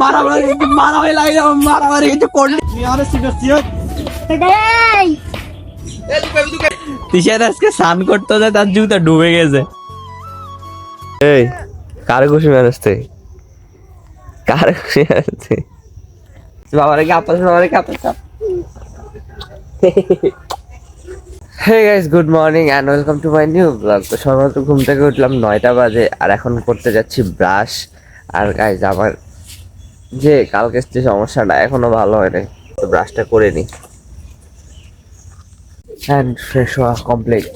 মারামারি মারামারি লাগে মারামারি কোটে আর আজকে স্নান করতে যায় তার জুতা ডুবে গেছে এই কার খুশি মানুষ কার খুশি তুই বাবারে কি আপনার বাবারে কি আপনার hey guys good morning and welcome to my new blog তো সর্বত্র ঘুম থেকে উঠলাম নয়টা বাজে আর এখন করতে যাচ্ছি ব্রাশ আর গাইজ আমার যে কালকে যে সমস্যাটা এখনও ভালো হয় নাই তো ব্রাশটা করে নিই অ্যান্ড ফ্রেশ হওয়া কমপ্লিট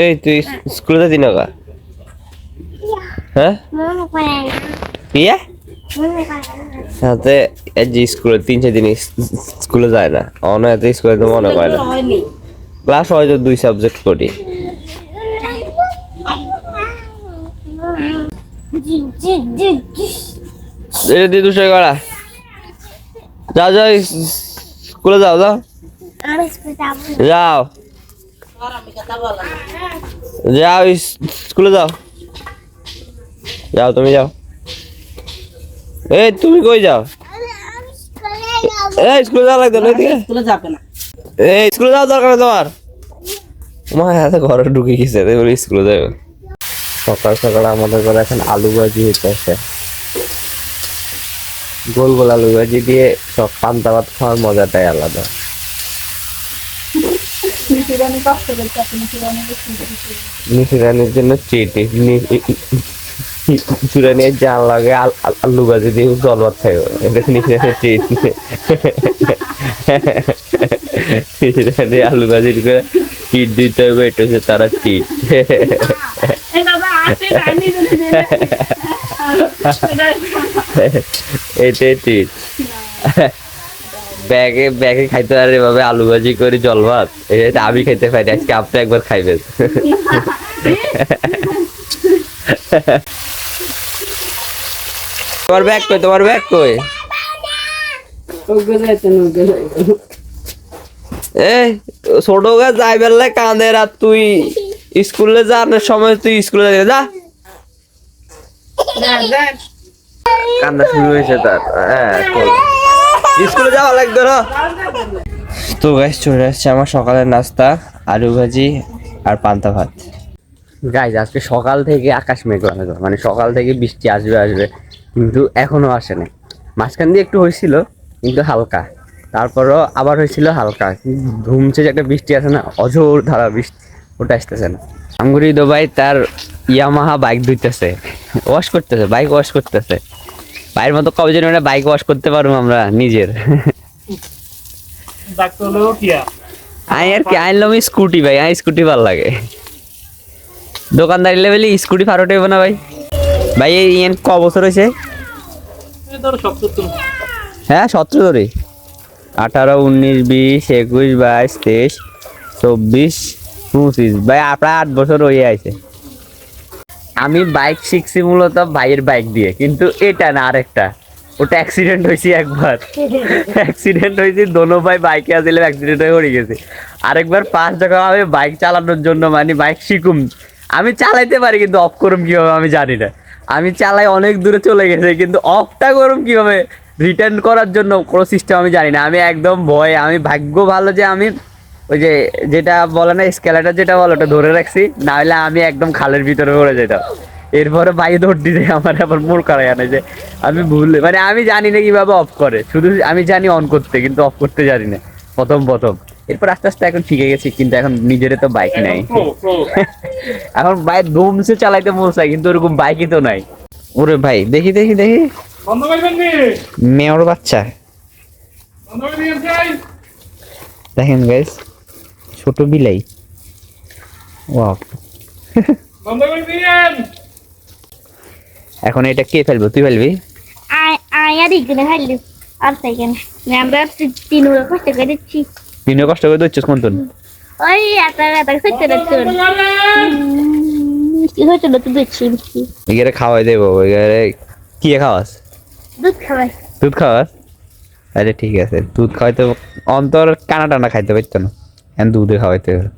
এই তুই স্কুলে যাচ্ছি না কা হ্যাঁ? ইয়ে সাথে যে স্কুলে তিন, চার দিন স্কুলে যায় না। অন্য এত স্কুলে তো মনে করে না। ক্লাস হয়তো দুই সাবজেক্ট করি। দুশো যাও যাও স্কুলে যাও যাও। যাও। যাও স্কুলে যাও। যাও, তুমি যাও। এই তুমি কই যাও? এই স্কুলে যাওয়া লাগতো না স্কুলে যাবে না। এই স্কুলে যাওয়া দরকার তোমার? মা এত ঘরে ঢুকে গেছে তাই স্কুলে যাবে। সকাল সকাল আমাদের ঘরে এখন আলু ভাজি হইতেছে গোল গোল আলু ভাজি দিয়ে সব পান্তা ভাত খাওয়ার মজাটাই আলাদা। নিশিরানির জন্য চেটে চুরানির জাল লাগে আল- ভাজি দিয়ে জল ভাত এটা আলু ভাজি করে চিট দিতে হবে, এটা হচ্ছে তারা চিট এটাই চিট ব্যাগে ব্যাগে খাইতে পারে এভাবে আলু ভাজি করে জল ভাত এটা আমি খাইতে পারি, আজকে আপনি একবার খাইবেন। তোমার ব্যাগ কই? তোমার ব্যাগ কই? এই ছোট গা যাই বেলা কাঁদে রাত তুই স্কুলে যাওয়ার সময় তুই স্কুলে যাবি। যা। কান্না শুরু হয়েছে তার। হ্যাঁ স্কুলে যাওয়া লাগবে না তো গাইস চলে আসছে আমার সকালের নাস্তা আলু ভাজি আর পান্তা ভাত। গাইজ আজকে সকাল থেকে আকাশ মেঘলা মেঘলা মানে সকাল থেকে বৃষ্টি আসবে আসবে কিন্তু এখনও আসে নাই মাঝখান দিয়ে একটু হয়েছিল কিন্তু হালকা। তারপরও আবার হয়েছিল হালকা। ধুমছে যে একটা বৃষ্টি আছে না অঝোর ধারা বৃষ্টি ওটা আসতেছে না। আঙ্গুরি দোবাই তার ইয়ামাহা বাইক ধুইতেছে। ওয়াশ করতেছে বাইক ওয়াশ করতেছে। বাইরের মতো কবে যেন বাইক ওয়াশ করতে পারব আমরা নিজের। আই আর কি আইনলাম স্কুটি ভাই আই স্কুটি ভালো লাগে। দোকানদারি লেভেলে স্কুটি ফারো টেব না ভাই। ভাই এই ইয়ান ক বছর হয়েছে হ্যাঁ সতেরো ধরে আঠারো উনিশ বিশ একুশ বাইশ তেইশ চব্বিশ পঁচিশ। ভাই আপনার আট বছর হয়ে আছে। আমি বাইক শিখছি মূলত ভাইয়ের বাইক দিয়ে কিন্তু এটা না আরেকটা। ওটা অ্যাক্সিডেন্ট হয়েছে একবার। অ্যাক্সিডেন্ট হয়েছে দোনো ভাই বাইকে আসলে অ্যাক্সিডেন্ট হয়ে পড়ে গেছে। আরেকবার পাঁচ টাকা আমি বাইক চালানোর জন্য মানে বাইক শিখুম। আমি চালাইতে পারি, কিন্তু অফ করুম কীভাবে আমি জানি না। আমি চালাই অনেক দূরে চলে গেছে, কিন্তু অফটা করুম কীভাবে? রিটার্ন করার জন্য কোনো সিস্টেম আমি জানি না। আমি একদম ভয়, আমি ভাগ্য ভালো যে আমি ওই যে যেটা বলে না স্কেলারটা যেটা বলে, ওটা ধরে রাখছি না হলে আমি একদম খালের ভিতরে পড়ে যেতাম। এরপরে বাইরে দৌড় দিতে আমার আবার মোড় করাই আনে যে আমি ভুল মানে আমি জানি না কীভাবে অফ করে। শুধু আমি জানি অন করতে, কিন্তু অফ করতে জানি না। প্রথম প্রথম। এরপর আস্তে আস্তে এখন শিখে গেছি কিন্তু এখন নিজের তো বাইক নাই। এখন বাইক ধুমসে চালাইতে মন চাই কিন্তু ওরকম বাইকই তো নাই। ওরে ভাই দেখি দেখি দেখি। বন্ধ করবেন নি। মেয়র বাচ্চা। দেখেন গাইস ছোট বিলাই। ওয়াও বন্ধ করে দিয়েন। এখন এটা কে ফেলব? তুই ফেলবি? আয়া দিকে খাইলি আর তাই কেন আমরা তিন ওরা কষ্ট করে দিচ্ছি। দিনে কষ্ট করে দিচ্ছিস কোন তুন? ওই এত এত সত্যি রাখছো মিষ্টি হয়েছে না তুই মিষ্টি। এগারে খাওয়াই দেবো এগারে কি খাওয়াস? দুধ খাওয়াই। দুধ খাওয়াস? আরে ঠিক আছে দুধ খাওয়াইতে অন্তর কানা টানা খাইতে পারতো না। এখন দুধে খাওয়াইতে হবে।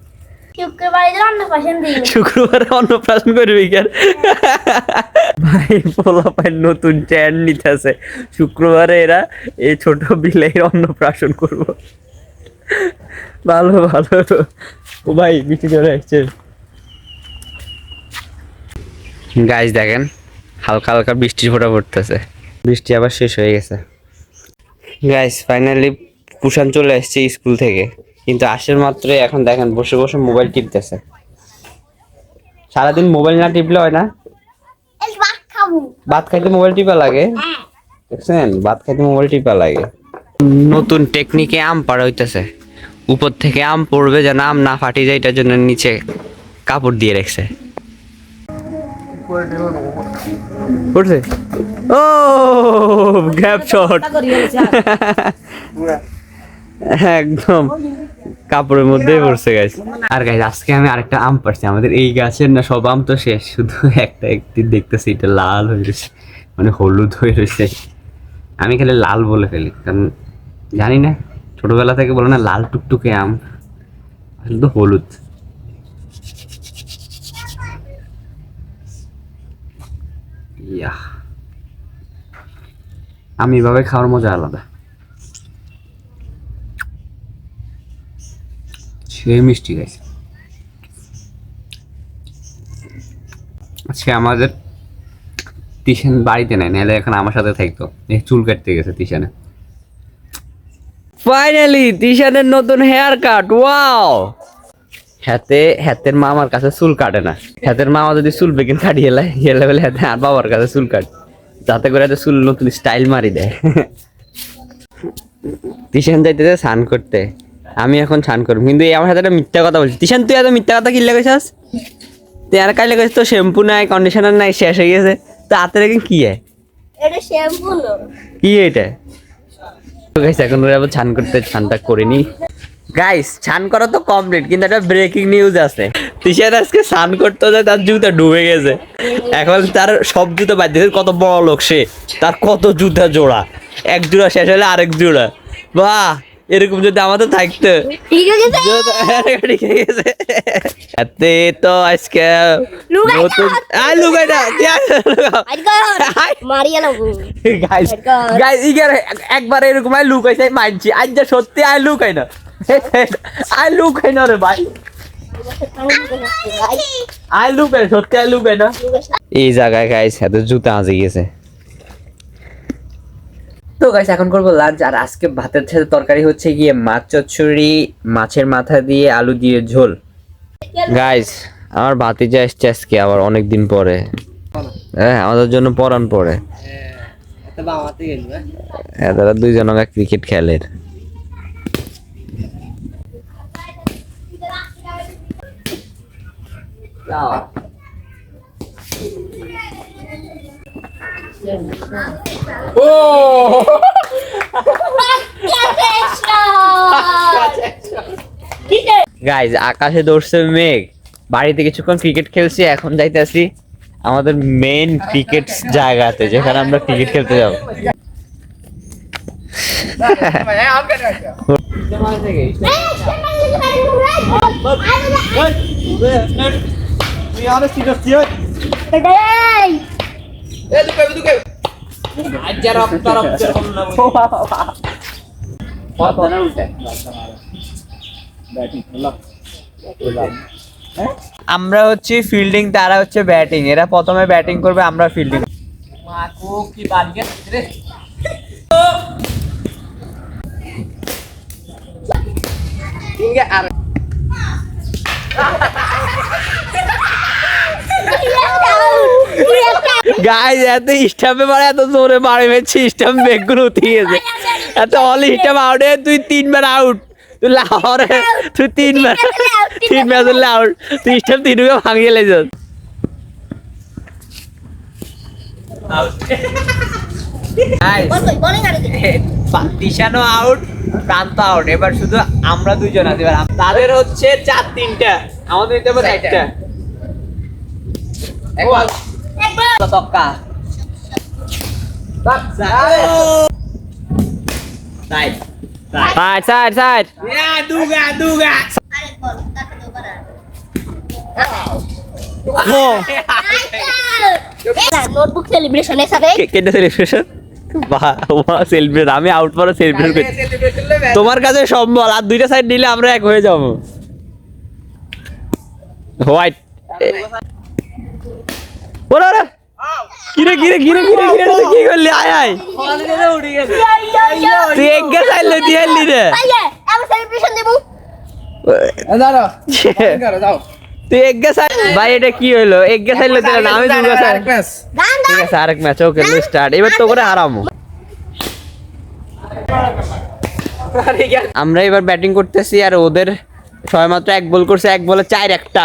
শুক্রবারে অন্নপ্রাশন করবি কেন? ভাই পোলা পাই নতুন চ্যান নিতেছে। শুক্রবারে এরা এই ছোট বিলের অন্নপ্রাশন করব। ভালো ভালো। ও ভাই বৃষ্টি চলে আসছে। গাছ দেখেন হালকা হালকা বৃষ্টির ফোঁটা পড়তেছে। বৃষ্টি আবার শেষ হয়ে গেছে। গাইস ফাইনালি পুষান চলে আসছে স্কুল থেকে। কিন্তু আসার মাত্রই এখন দেখেন বসে বসে মোবাইল টিপতেছে। সারাদিন মোবাইল না টিপলে হয় না। ভাত খাইতে মোবাইল টিপা লাগে। দেখছেন? ভাত খাইতে মোবাইল টিপা লাগে। নতুন টেকনিকে আম পাড়া হইতেছে। উপর থেকে আম পড়বে যেন আম না ফাটি যায়, এটার জন্য নিচে কাপড় দিয়ে রাখছে। পড়ছে? ও গ্যাপ শট একদম। কাপড়ের মধ্যেই পড়ছে গাছ আর গাছ আজকে আমি আরেকটা আম পারছি আমাদের এই গাছের না সব আম তো শেষ। শুধু একটা একটি দেখতেছি, এটা লাল হয়ে রয়েছে মানে হলুদ হয়ে রয়েছে। আমি খালি লাল বলে ফেলি, কারণ জানি না ছোটবেলা থেকে বলে না, লাল টুকটুকে আম, আসলে তো হলুদ। ইয়া আমি এভাবে খাওয়ার মজা আলাদা। সে মিষ্টি গাইছে। আজকে আমাদের তিশান বাড়িতে নাই, নাহলে এখন আমার সাথে থাকতো। চুল কাটতে গেছে তিশানে। ফাইনালি তিশানের নতুন হেয়ার কাট ওয়াও হাতে হাতের মা আমার কাছে চুল কাটে না। হাতের মামা যদি চুল বেগিন কাটিয়ে লাই গেলে বলে হাতে আর বাবার কাছে চুল কাট। যাতে করে হাতে চুল নতুন স্টাইল মারি দেয়। তিশান যাইতেছে স্নান করতে। আমি এখন স্নান করব। কিন্তু আমার সাথে একটা মিথ্যা কথা বলছি। তিশান তুই এত মিথ্যা কথা কিনলে গেছিস তুই আর কাইলে গেছিস তো শ্যাম্পু নাই কন্ডিশনার নাই শেষ হয়ে গেছে। তো হাতে রেখে কি হয় এটা শ্যাম্পু কি এটা? করতে করিনি। গাইস করা তো কমপ্লিট কিন্তু একটা ব্রেকিং নিউজ আছে। আজকে করতে যায়, তার ডুবে গেছে। এখন তার সব জুতো বাদ দিয়েছে, কত বড় লোক সে। তার কত জুতা জোড়া। এক জোড়া শেষ হলে আরেক জোড়া। বাহ! এরকম যদি আমাদের থাকতো। গেছে এতে তো আজকে লুকাই নতুন আই লুকাই না। গাইস গাইস ইগার একবার এরকম আই লুকাইছে মানছি। আজ যা সত্যি আই লুকাই না। আই লুকাই না রে ভাই। আই লুকাই সত্যি আই লুকাই না। এই জায়গায় গাইস এত জুতা আজে গেছে। তো গাইস এখন করব লাঞ্চ আর আজকে ভাতের সাথে তরকারি হচ্ছে গিয়ে মাছ চচ্চড়ি, মাছের মাথা দিয়ে আলু দিয়ে ঝোল। গাইস আমার ভাতিজা এসছে আজকে, আবার অনেক দিন পরে। হ্যাঁ আমাদের জন্য পরান পড়ে হ্যাঁ তারা দুইজন ক্রিকেট খেলের। গাইজ আকাশে দৌড়ছে মেঘ। বাড়িতে কিছুক্ষণ ক্রিকেট খেলছি এখন যাইতে যাইতেছি আমাদের মেন ক্রিকেট জায়গাতে যেখানে আমরা ক্রিকেট খেলতে যাব। আরে আমরা হচ্ছে ফিল্ডিং তারা হচ্ছে ব্যাটিং এরা প্রথমে ব্যাটিং করবে আমরা ফিল্ডিং গাইজ এত স্টাম্পে মারে, এত জোরে মারে মেরেছি স্টাম্প বেগুন উঠে গেছে এত অল স্টাম্প আউটে তুই তিনবার আউট তুই লাহরে তুই তিনবার তিন ম্যাচ হলে আউট তুই স্টাম্প তিনবার ভাঙিয়ে লেছিস তিশানো আউট প্রান্ত আউট এবার শুধু আমরা দুজন আছি, এবার তাদের হচ্ছে চার তিনটা। আমাদের নোটবুক সাথে। কেটে সেলিব্রেশন বাহ বাহ সেলিব্রেট আমি আউট পরে সেলিব্রেট করছি। তোমার কাছে সম্বল আর দুইটা সাইড নিলে আমরা এক হয়ে যাব। হোয়াইট ওরে ওরে কিরে কিরে কিরে কিরে কিরে তুই কি করলি? আয় আয়। তুই এক গে চাইলে দিয়ে এলি রে। তাইলে আমি সেলিব্রেশন দেব দাঁড়াও করো যাও তুই এক চাই ভাই এটা কি হইল? এক গে চাইলে দিলে না আমি চাই ম্যাচ ঠিক আছে আরেক ম্যাচ। ওকে স্টার্ট এবার তো করে হারামো। আমরা এবার ব্যাটিং করতেছি আর ওদের সবাই মাত্র এক বল করছে এক বলে চার একটা।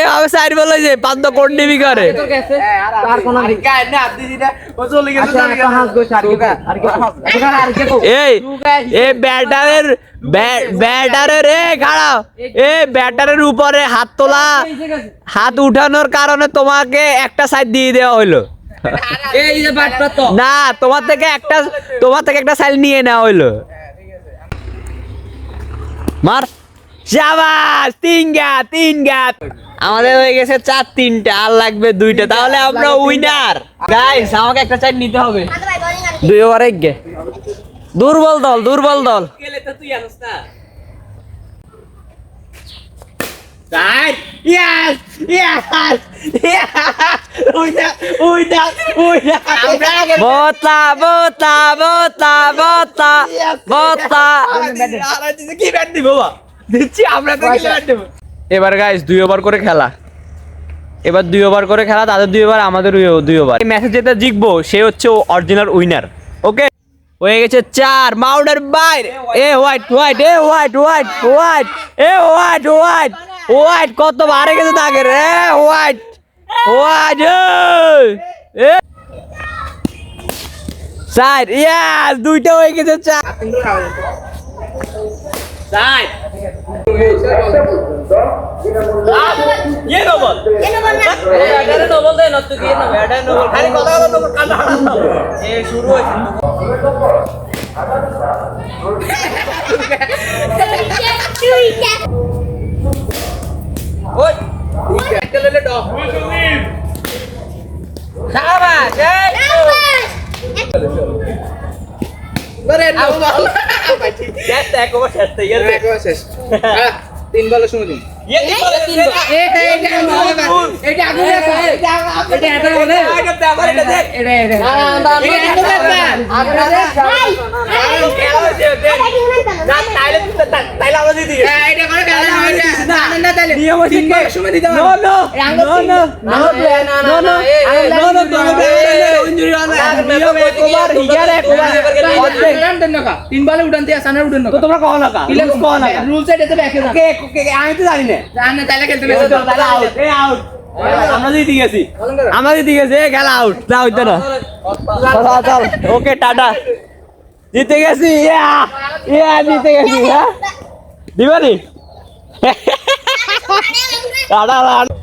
এ আমি সাইড বলে যে কোন ডিবি করে? কোন এই ব্যাটারের ব্যাটারের এ খাড়াও এ ব্যাটারের উপরে হাত তোলা হাত উঠানোর কারণে তোমাকে একটা সাইড দিয়ে দেওয়া হইল। এই যে না তোমার থেকে একটা তোমার থেকে একটা সাইড নিয়ে নেওয়া হইল। মার। শাবাশ তিন গা তিন গা আমাদের হয়ে গেছে চার তিনটা আর লাগবে দুইটা তাহলে আমরা উইনার গাইস আমাকে একটা সাইড নিতে হবে দুই ওভার এক গে দুর্বল দল দুর্বল দল. Yes! Yes! Yes! Udah, udah, udah. Bota, bota, bota, bota, bota. কি ব্যাট দিব বাবা দিচ্ছি আমরা তো কি এবার গাইস দুই ওভার করে খেলা। এবার দুই ওভার করে খেলা তাদের দুই ওভার আমাদের দুই ওভার এই ম্যাচে যেটা জিতবো সে হচ্ছে অরিজিনাল উইনার ওকে হয়ে গেছে চার মাউন্টের বাইরে। এ হোয়াইট হোয়াইট এ হোয়াইট হোয়াইট হোয়াইট এ হোয়াইট হোয়াইট হোয়াইট কত বারে গেছে তাকে রে হোয়াইট হোয়াইট এ। চার ইয়াস দুইটা হয়ে গেছে চার। চার। শুরু হয়েছে। ওই একটা লেলে ডক শেষ তিন বলে শুনে দিন তাইলে আমরা দিদি না না না তাহলে নিয়ম আছে তিন বলে শুনে দিতে নো নো নো নো না না না নো নো তুমি ইনজুরি হবে নিয়ম এক ওভার হিগার এক ওভার তিন বলে উঠান দিয়ে সানার উঠান তো তোমরা কও না কা কও না কা রুলস এটা ব্যাকে কে কে আমি তো জানি না জান না তাহলে খেলতে তাহলে আউট এ আউট আমরা জিতে গেছি আমরা জিতে গেছি খেলা আউট না হইতো না চল চল ওকে টাটা জিতে গেছি ইয়া ইয়া জিতে গেছি হ্যাঁ দিবানি টাটা টাটা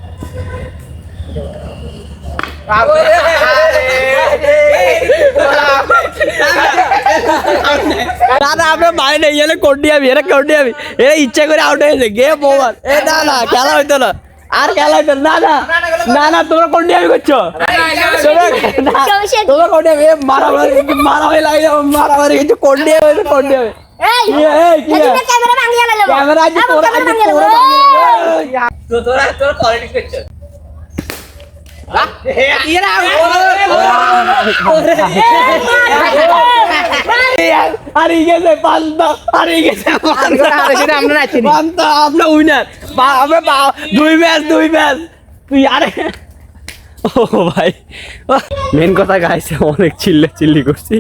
না না আমরা মারি নাই এলে কোন্ডি আমি এরা কোন্ডি আমি এরা ইচ্ছা করে আউট হয়েছে গেম ওভার এ না না খেলা হইতো না আর খেলা হইতো না না না না তোমরা কোন্ডি আমি করছ তোমরা- না, চৌষট্টি। তোমরা কোন্ডি আমি এ মারামারি মারামারি লাগে মারামারি কিন্তু কোন্ডি আমি হইছে কোন্ডি আমি এই এই ক্যামেরা ভাঙিয়ে গেল ক্যামেরা আজ তোরা আজ তোরা তো তোরা তোরা কোয়ালিটি করছ হারিয়ে গেছে পান্তা হারিয়ে গেছে পান্তা সেটা আমরা রাখছি পান্তা আমরা উইনার আমরা দুই ম্যাচ দুই ম্যাচ তুই আরে ও ভাই। মেন কথা গাইছে অনেক চিল্লা চিল্লি করছি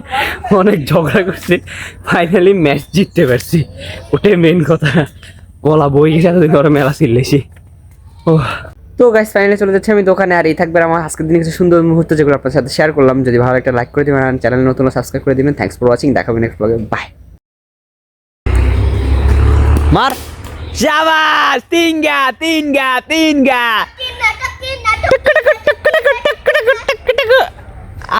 অনেক ঝগড়া করছি ফাইনালি ম্যাচ জিততে পারছি। ওটাই মেন কথা। গলা বই গেছে এতদিন ওরা মেলা চিল্লেছি ও তো গাইস ফাইনালি চলে যাচ্ছে আমি দোকানে আর এই থাকবে আমার আজকের দিনে কিছু সুন্দর মুহূর্ত যেগুলো আপনার সাথে শেয়ার করলাম। যদি ভালো একটা লাইক করে দিবেন চ্যানেল নতুন সাবস্ক্রাইব করে দিবেন। থ্যাংকস ফর ওয়াচিং দেখাবেন নেক্সট ব্লগে বাই মার। শাবাশ! তিন গা তিন look.